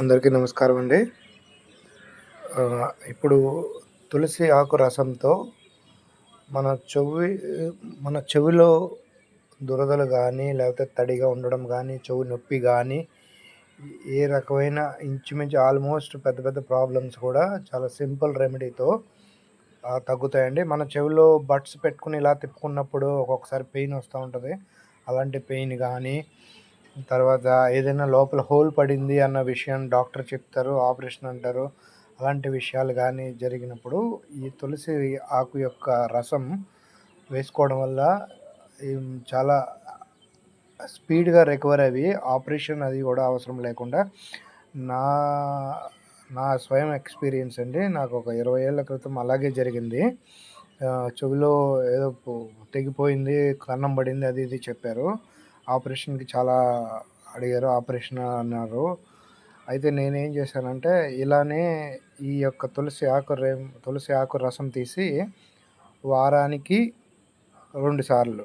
అందరికీ నమస్కారం అండి. ఇప్పుడు తులసి ఆకు రసంతో మన చెవి మన చెవిలో దురదలు కానీ లేకపోతే తడిగా ఉండడం కానీ చెవి నొప్పి కానీ ఏ రకమైన ఇంచుమించు ఆల్మోస్ట్ పెద్ద పెద్ద ప్రాబ్లమ్స్ కూడా చాలా సింపుల్ రెమెడీతో తగ్గుతాయండి. మన చెవిలో బడ్స్ పెట్టుకుని ఇలా తిప్పుకున్నప్పుడు ఒక్కొక్కసారి పెయిన్ వస్తూ ఉంటుంది. అలాంటి పెయిన్ కానీ తర్వాత ఏదైనా లోపల హోల్ పడింది అన్న విషయం డాక్టర్ చెప్తారు ఆపరేషన్ అంటారు. అలాంటి విషయాలు కానీ జరిగినప్పుడు ఈ తులసి ఆకు యొక్క రసం వేసుకోవడం వల్ల చాలా స్పీడ్గా రికవర్ అవి ఆపరేషన్ అది కూడా అవసరం లేకుండా నా నా స్వయం ఎక్స్పీరియన్స్ అండి. నాకు ఒక ఇరవై ఏళ్ళ క్రితం అలాగే జరిగింది. చెవిలో ఏదో తెగిపోయింది కన్నం పడింది అది ఇది చెప్పారు. ఆపరేషన్కి చాలా అడిగారు ఆపరేషన్ అన్నారు. అయితే నేనేం చేశానంటే ఇలానే ఈ యొక్క తులసి ఆకు రే తులసి ఆకు రసం తీసి వారానికి రెండు సార్లు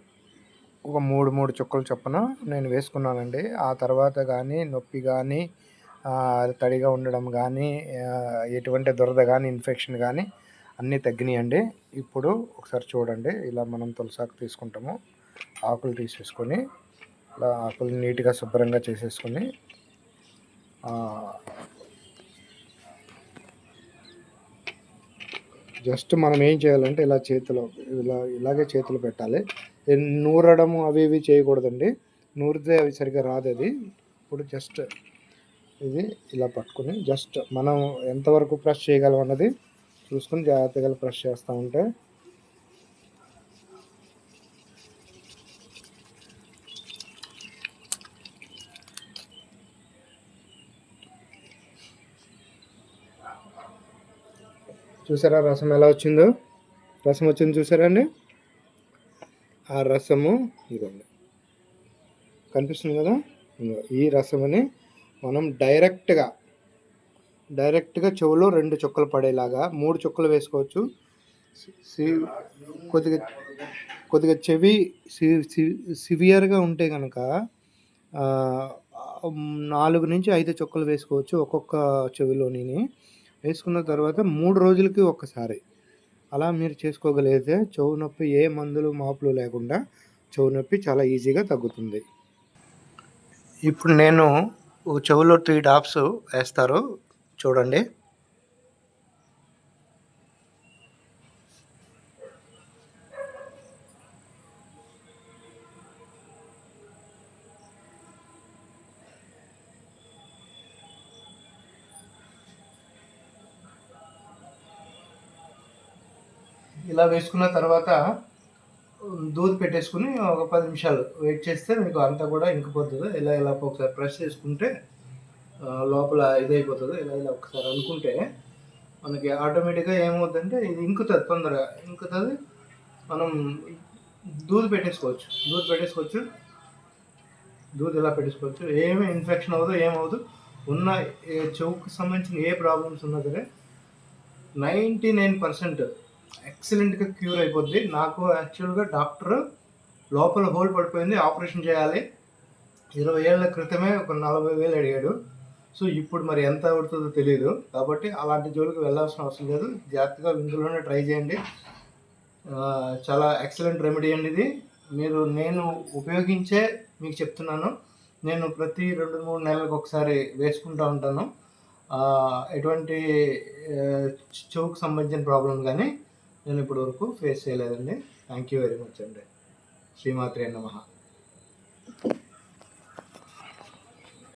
ఒక మూడు మూడు చుక్కలు చొప్పున నేను వేసుకున్నానండి. ఆ తర్వాత కానీ నొప్పి కానీ తడిగా ఉండడం కానీ ఎటువంటి దురద కానీ ఇన్ఫెక్షన్ కానీ అన్నీ తగ్గినాయండి. ఇప్పుడు ఒకసారి చూడండి ఇలా మనం తులసాకు తీసుకుంటాము ఆకులు తీసేసుకొని ఇలా ఆకులు నీట్గా శుభ్రంగా చేసేసుకొని జస్ట్ మనం ఏం చేయాలంటే ఇలా చేతిలో ఇలా ఇలాగే చేతులు పెట్టాలి. నూరడము అవి ఇవి చేయకూడదండి. నూరితే అవి సరిగ్గా రాదు అది. ఇప్పుడు జస్ట్ ఇది ఇలా పట్టుకొని జస్ట్ మనం ఎంతవరకు ప్రెస్ చేయగలం అన్నది చూసుకొని జాగ్రత్తగా ప్రెస్ చేస్తూ ఉంటే చూసారా? రసం ఎలా వచ్చిందో? రసం వచ్చింది చూసారా అండి ఆ రసము ఇదిగోండి. కనిపిస్తుంది కదా? ఈ రసముని మనం డైరెక్ట్గా డైరెక్ట్గా చెవులో రెండు చుక్కలు పడేలాగా మూడు చుక్కలు వేసుకోవచ్చు. సి- కొద్దిగా కొద్దిగా చెవి సి- సివియర్గా ఉంటే కనుక నాలుగు నుంచి ఐదు చుక్కలు వేసుకోవచ్చు ఒక్కొక్క చెవిలోని వేసుకున్న తర్వాత మూడు రోజులకి ఒక్కసారి. అలా మీరు చేసుకోగలిగితే చెవు నొప్పి ఏ మందులు మాపులు లేకుండా చెవు నొప్పి చాలా ఈజీగా తగ్గుతుంది. ఇప్పుడు నేను చెవులో త్రీ డాప్స్ వేస్తారు. చూడండి. ఇలా వేసుకున్న తర్వాత దూద్ పెట్టేసుకుని ఒక పది నిమిషాలు వెయిట్ చేస్తే మీకు అంతా కూడా ఇంకిపోతుంది. ఇలా ఇలా ఒకసారి ప్రెస్ చేసుకుంటే లోపల ఇదైపోతుంది. ఇలా ఇలా ఒకసారి అనుకుంటే మనకి ఆటోమేటిక్గా ఏమవుతుందంటే ఇది ఇంకుతుంది తొందరగా. ఇంకుతుంది మనం దూద్ పెట్టేసుకోవచ్చు. దూద్ పెట్టేసుకోవచ్చు. దూద్ ఇలా పెట్టేసుకోవచ్చు? ఏమి ఇన్ఫెక్షన్ అవ్వదు ఏమవుదు ఉన్న చెవుకు సంబంధించిన ఏ ప్రాబ్లమ్స్ ఉన్నా సరే నైంటీ నైన్ పర్సెంట్ ఎక్సలెంట్గా క్యూర్ అయిపోద్ది. నాకు యాక్చువల్గా డాక్టర్ లోపల హోల్ పడిపోయింది. ఆపరేషన్ చేయాలి. ఇరవై ఏళ్ళ క్రితమే ఒక నలభై వేలు అడిగాడు. సో ఇప్పుడు మరి ఎంత అవుతుందో తెలియదు కాబట్టి అలాంటి జోలికి వెళ్ళాల్సిన అవసరం లేదు. జాగ్రత్తగా ఇందులోనే ట్రై చేయండి. చాలా ఎక్సలెంట్ రెమెడీ అండి ఇది. మీరు నేను ఉపయోగించే మీకు చెప్తున్నాను. నేను ప్రతి రెండు మూడు నెలలకు ఒకసారి వేసుకుంటూ ఉంటాను. ఎటువంటి చెవుకు సంబంధించిన ప్రాబ్లం కానీ నేను ఇప్పటి వరకు ఫేస్ చేయలేదండి. థ్యాంక్ యూ వెరీ మచ్ అండి. శ్రీమాత్రే నమ.